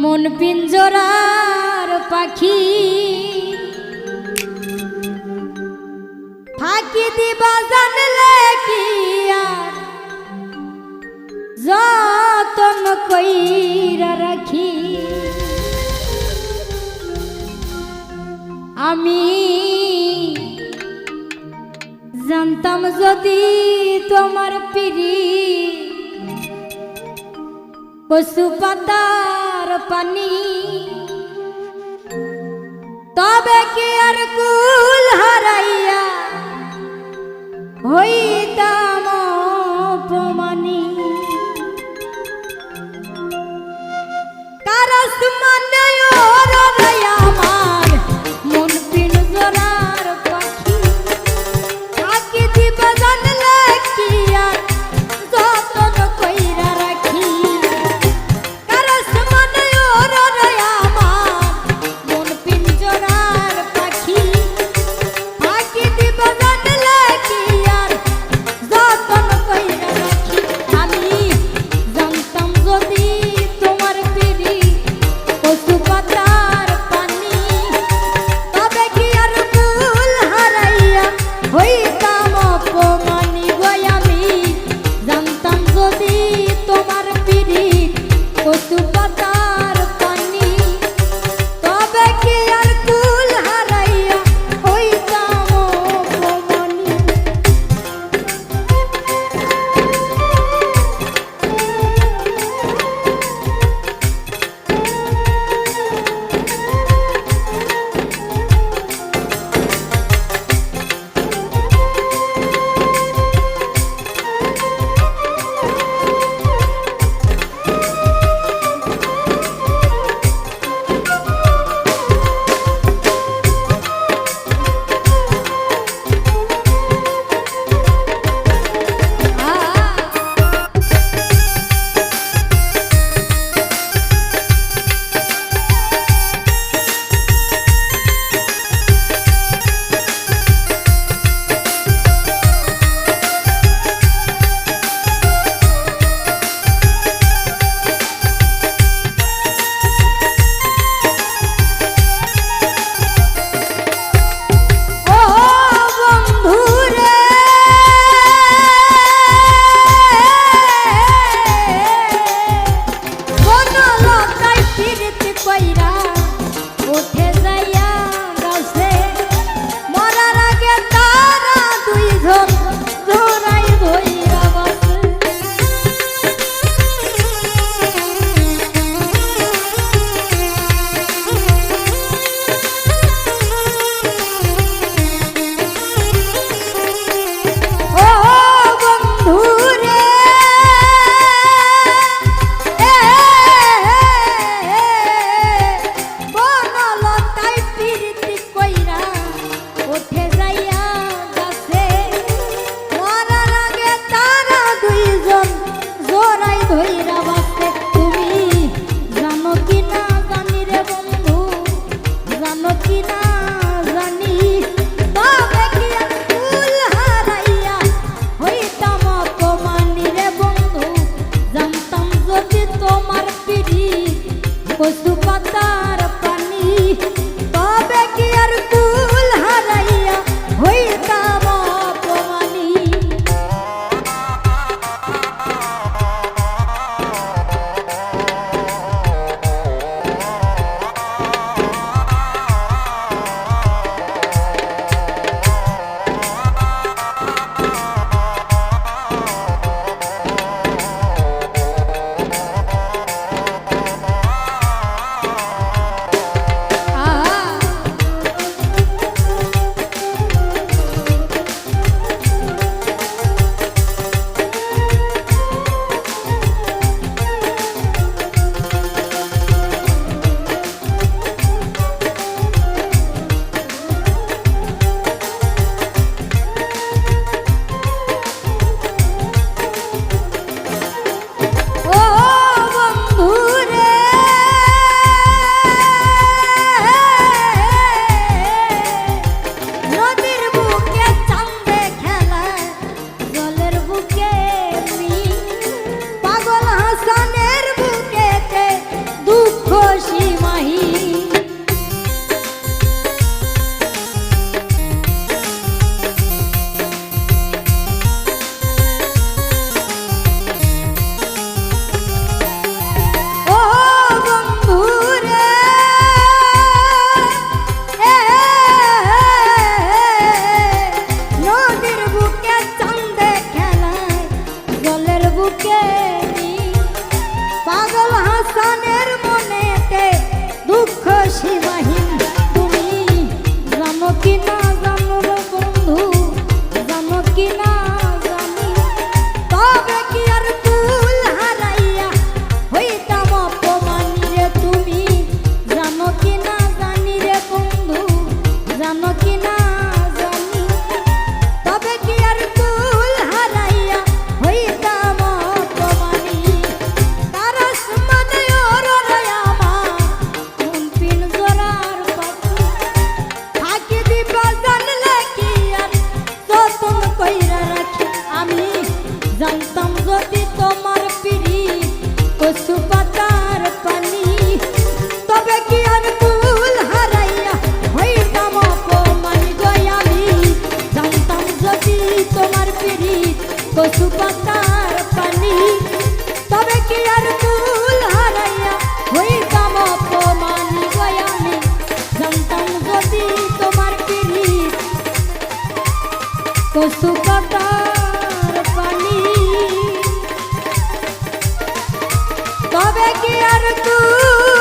মন পিঞ্জরার পাখি। ফাঁকি দিবা জানলে কি যতন কইরা রাখি। আমি জানতাম যদি তোমার পিড়ি। পশু পাতার পানি। তবে কি আর কুল হারাইয়া হইতাম অপমানি? কারস মানে ও রাইয়া কাটার পানি তবে কি আর তুই